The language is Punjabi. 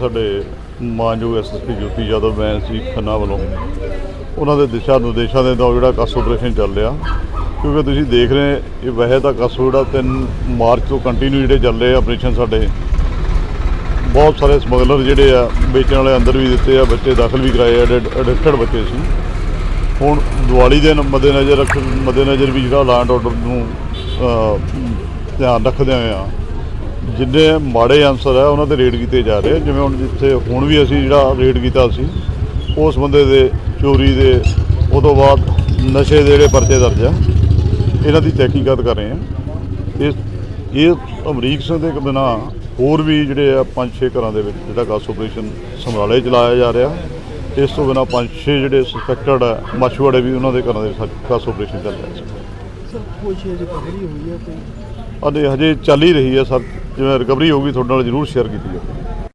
ਸਾਡੇ ਮਾਨਯੋਗ ਐਸਐਸਪੀ ਜੋਤੀ ਯਾਦਵ ਬੈਂਸ ਜੀ ਖੰਨਾ ਵੱਲੋਂ, ਉਹਨਾਂ ਦੇ ਦਿਸ਼ਾ ਨਿਰਦੇਸ਼ਾਂ ਦੇ ਨਾਲ ਜਿਹੜਾ ਕਸ ਆਪਰੇਸ਼ਨ ਚੱਲ ਰਿਹਾ। ਕਿਉਂਕਿ ਤੁਸੀਂ ਦੇਖ ਰਹੇ ਇਹ ਵੈਸੇ ਤਾਂ ਕਸ ਜਿਹੜਾ 3 ਮਾਰਚ ਤੋਂ ਕੰਟੀਨਿਊ ਜਿਹੜੇ ਚੱਲ ਰਹੇ ਆਪਰੇਸ਼ਨ ਸਾਡੇ। ਬਹੁਤ ਸਾਰੇ ਸਮਗਲਰ ਜਿਹੜੇ ਆ, ਵੇਚਣ ਵਾਲੇ ਅੰਦਰ ਵੀ ਦਿੱਤੇ ਆ, ਬੱਚੇ ਦਾਖਲ ਵੀ ਕਰਾਏ ਆ ਐਡਿਕਟਡ ਬੱਚੇ ਸੀ। ਹੁਣ ਦੀਵਾਲੀ ਦੇ ਮੱਦੇਨਜ਼ਰ ਰੱਖ, ਮੱਦੇਨਜ਼ਰ ਵੀ ਜਿਹੜਾ ਲਾਂਡ ਆਰਡਰ ਨੂੰ ਧਿਆਨ ਰੱਖਦੇ ਹੋਏ ਆ ਜਿੰਨੇ ਮਾੜੇ ਅਨਸਰ ਆ ਉਹਨਾਂ ਤੇ ਰੇਡ ਕੀਤੇ ਜਾ ਰਹੇ ਜਿਵੇਂ ਹੁਣ ਜਿੱਥੇ ਹੁਣ ਵੀ ਅਸੀਂ ਜਿਹੜਾ ਰੇਡ ਕੀਤਾ ਸੀ ਉਸ ਬੰਦੇ ਦੇ ਚੋਰੀ ਦੇ ਉਹ ਤੋਂ ਬਾਅਦ ਨਸ਼ੇ ਦੇ ਜਿਹੜੇ ਪਰਚੇ ਦਰਜ ਆ ਇਹਨਾਂ ਦੀ ਤਹਿਕੀਕਾਤ ਕਰ ਰਹੇ ਆ। ਇਸ ਇਹ ਅਮਰੀਕ ਸਿੰਘ ਦੇ ਬਿਨਾ ਹੋਰ ਵੀ ਜਿਹੜੇ ਆ ਪੰਜ ਛੇ ਘਰਾਂ ਦੇ ਵਿੱਚ ਜਿਹੜਾ ਕਾਸ ਆਪਰੇਸ਼ਨ ਸਮਰਾਲੇ ਚਲਾਇਆ ਜਾ ਰਿਹਾ। ਇਸ ਤੋਂ ਬਿਨਾ ਪੰਜ ਛੇ ਜਿਹੜੇ ਸਸਪੈਕਟਡ ਆ ਮਛੁਆੜੇ ਵੀ ਉਹਨਾਂ ਦੇ ਘਰਾਂ ਦੇ ਕਾਸ ਆਪਰੇਸ਼ਨ ਚੱਲ ਰਿਹਾ ਸੀ। ਸਰ ਕੁਛ ਰਿਕਵਰੀ ਹੋਈ ਹੈ ਕੋਈ। ਅਤੇ ਹਜੇ ਚੱਲ ਹੀ ਰਹੀ ਹੈ ਸਰ। ਜਿਵੇਂ ਰਿਕਵਰੀ ਹੋਊਗੀ ਤੁਹਾਡੇ ਨਾਲ ਜ਼ਰੂਰ ਸ਼ੇਅਰ ਕੀਤੀ ਜਾਊਗੀ